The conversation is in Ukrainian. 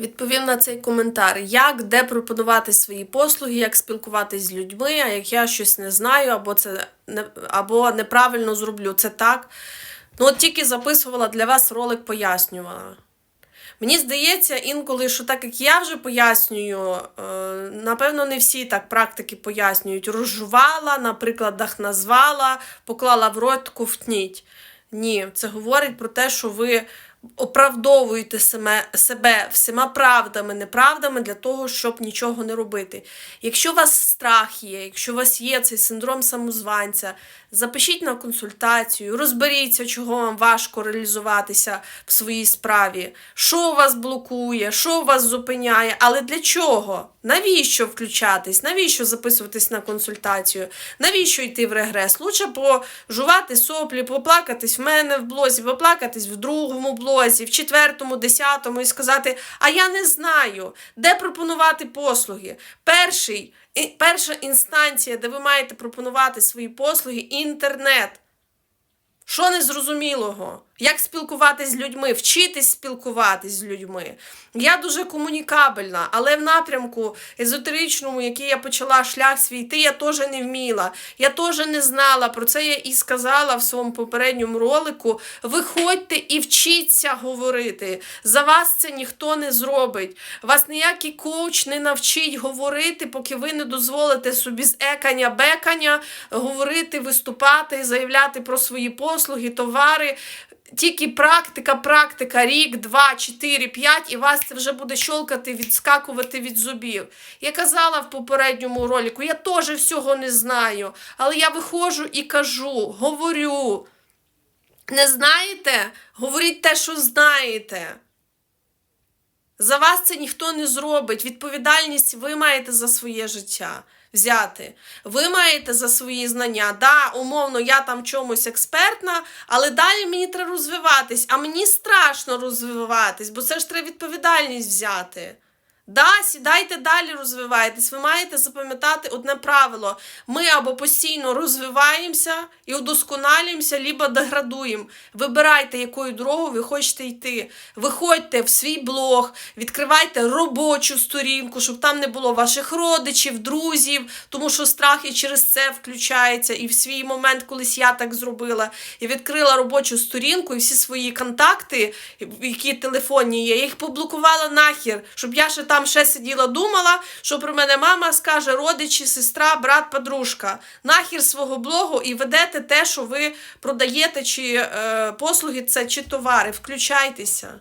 Відповім на цей коментар. Як де пропонувати свої послуги, як спілкуватись з людьми, а як я щось не знаю, або це не або неправильно зроблю. Це так. Ну, от тільки записувала для вас ролик, пояснювала. Мені здається, інколи, що так як я вже пояснюю, е, напевно, не всі так практики пояснюють. Розжувала, на прикладах назвала, поклала в рот, ковтніть. Ні, це говорить про те, що ви оправдовуєте себе, всіма правдами, неправдами для того, щоб нічого не робити. Якщо у вас страх є, якщо у вас є цей синдром самозванця, запишіть на консультацію, розберіться, чого вам важко реалізуватися в своїй справі, що вас блокує, що вас зупиняє, але для чого? Навіщо включатись? Навіщо записуватись на консультацію? Навіщо йти в регрес? Лучше пожувати соплі, поплакатись в мене в блозі, поплакатись в другому блозі, в четвертому, десятому і сказати: А я не знаю, де пропонувати послуги. Перший, перша інстанція, де ви маєте пропонувати свої послуги інтернет. Що незрозумілого? Як спілкуватись з людьми, вчитись спілкуватись з людьми. Я дуже комунікабельна, але в напрямку езотеричному, який я почала шлях свій йти, я теж не вміла. Я теж не знала. Про це я і сказала в своєму попередньому ролику. Виходьте і вчіться говорити. За вас це ніхто не зробить. Вас ніякий коуч не навчить говорити, поки ви не дозволите собі з екання-бекання говорити, виступати, заявляти про свої послуги, товари. Тільки практика, практика, рік, два, чотири, п'ять, і вас це вже буде щолкати, відскакувати від зубів. Я казала в попередньому ролику, я теж всього не знаю, але я виходжу і кажу, говорю. Не знаєте? Говоріть те, що знаєте. За вас це ніхто не зробить. Відповідальність ви маєте за своє життя взяти. Ви маєте за свої знання. Да, умовно, я там чомусь експертна, але далі мені треба розвиватись. А мені страшно розвиватись, бо це ж треба відповідальність взяти. Да, сідайте далі, розвивайтесь. Ви маєте запам'ятати одне правило: ми або постійно розвиваємося і удосконалюємося, либо деградуємо. Вибирайте, якою дорогою ви хочете йти. Виходьте в свій блог, відкривайте робочу сторінку, щоб там не було ваших родичів, друзів, тому що страх і через це включається. І в свій момент, колись я так зробила, і відкрила робочу сторінку, і всі свої контакти, які телефонні є, я їх поблокувала нахер, щоб я ще там ще сиділа, думала, що про мене мама скаже родичі, сестра, брат, подружка. Нахір свого блогу і ведете те, що ви продаєте, чи е, послуги це, чи товари. Включайтеся.